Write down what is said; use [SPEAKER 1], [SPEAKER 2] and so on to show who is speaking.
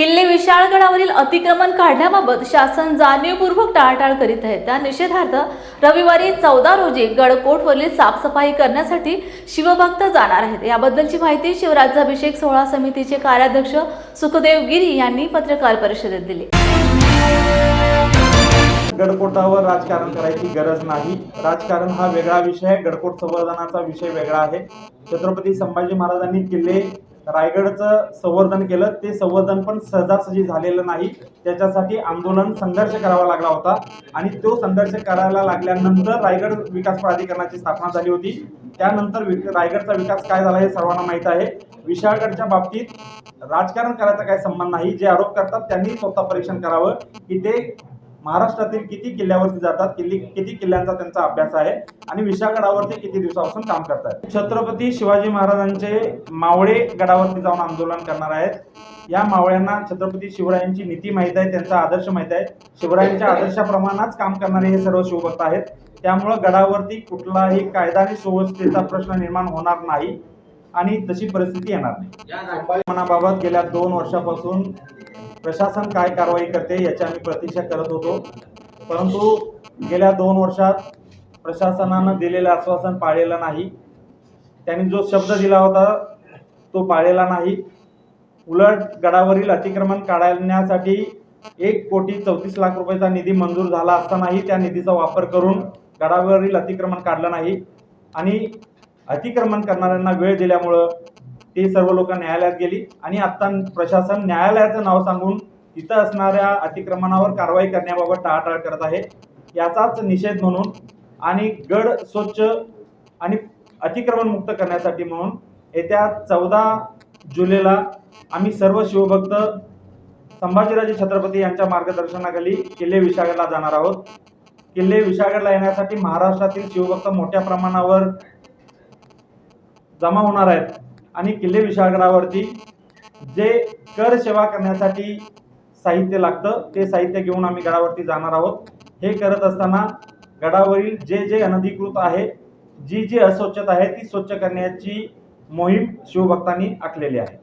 [SPEAKER 1] किल्ले विशाळगडावरील अतिक्रमण काढण्याबाबत शासन जाणीवपूर्वक टाळाटाळ करीत आहे. त्या निषेधार्थ रविवारी चौदा रोजी गडकोटवरील साफसफाई करण्यासाठी शिवभक्त जाणार आहेत. याबद्दलची माहिती शिवराज्याभिषेक सोहळा समितीचे कार्याध्यक्ष सुखदेव गिरी यांनी पत्रकार परिषदेत दिली.
[SPEAKER 2] गडकोटावर राजकारण करायची गरज नाही. राजकारण हा वेगळा विषय आहे. गडकोट संवर्धनाचा विषय वेगळा आहे. छत्रपती संभाजी महाराजांनी किल्ले रायगडचं संवर्धन केलं. ते संवर्धन पण सहजासहजी झालेलं नाही. त्याच्यासाठी आंदोलन संघर्ष करावा लागला होता. आणि तो संघर्ष करायला लागल्यानंतर रायगड विकास प्राधिकरणाची स्थापना झाली होती. त्यानंतर विक रायगडचा विकास काय झाला हे सर्वांना माहीत आहे. विशाळगडच्या बाबतीत राजकारण करायचा काही संबंध नाही. जे आरोप करतात त्यांनी स्वतः परीक्षण करावं. की ते महाराष्ट्रातील किती किल्ल्यावरती जातात किल्ली किती किल्ल्यांचा त्यांचा अभ्यास आहे आणि विशाळगडावरती किती दिवसापासून काम करतात छत्रपती शिवाजी महाराजांचे मावळे गडावरती जाऊन आंदोलन करणार आहेत. या मावळ्यांना छत्रपती शिवरायांची नीती माहीत आहे त्यांचा आदर्श माहीत आहे. शिवरायांच्या आदर्शाप्रमाणेच काम करणारे हे सर्व शिवभक्त आहेत. त्यामुळं गडावरती कुठलाही कायदा आणि सुव्यवस्थेचा प्रश्न निर्माण होणार नाही आणि तशी परिस्थिती येणार नाही. मनाबाबत गेल्या दोन वर्षापासून प्रशासन काय कारवाई करते याची आम्ही प्रतीक्षा करत होतो. परंतु गेल्या दोन वर्षात प्रशासनानं दिलेलं आश्वासन पाळलेलं नाही. त्यांनी जो शब्द दिला होता तो पाळलेला नाही. उलट गडावरील अतिक्रमण काढण्यासाठी एक कोटी चौतीस लाख रुपयाचा निधी मंजूर झाला असतानाही त्या निधीचा वापर करून गडावरील अतिक्रमण काढलं नाही. आणि अतिक्रमण करणाऱ्यांना वेळ दिल्यामुळं ते सर्व लोक न्यायालयात गेली आणि आता प्रशासन न्यायालयाचं नाव सांगून तिथं असणाऱ्या अतिक्रमणावर कारवाई करण्याबाबत टाळाटाळ करत आहे. याचाच निषेध म्हणून आणि गड स्वच्छ आणि अतिक्रमण मुक्त करण्यासाठी म्हणून येत्या चौदा जुलैला आम्ही सर्व शिवभक्त संभाजीराजे छत्रपती यांच्या मार्गदर्शनाखाली किल्ले विशागडला जाणार आहोत. किल्ले विशागडला येण्यासाठी महाराष्ट्रातील शिवभक्त मोठ्या प्रमाणावर जमा होणार आहेत. आणि किल्ले विशाळगडावरती जे कर सेवा करण्यासाठी साहित्य लागतं ते साहित्य घेऊन आम्ही गडावरती जाणार आहोत. हे करत असताना गडावरील जे जे अनधिकृत आहे जी जी अस्वच्छता आहे ती स्वच्छ करण्याची मोहीम शिवभक्तांनी आखलेली आहे.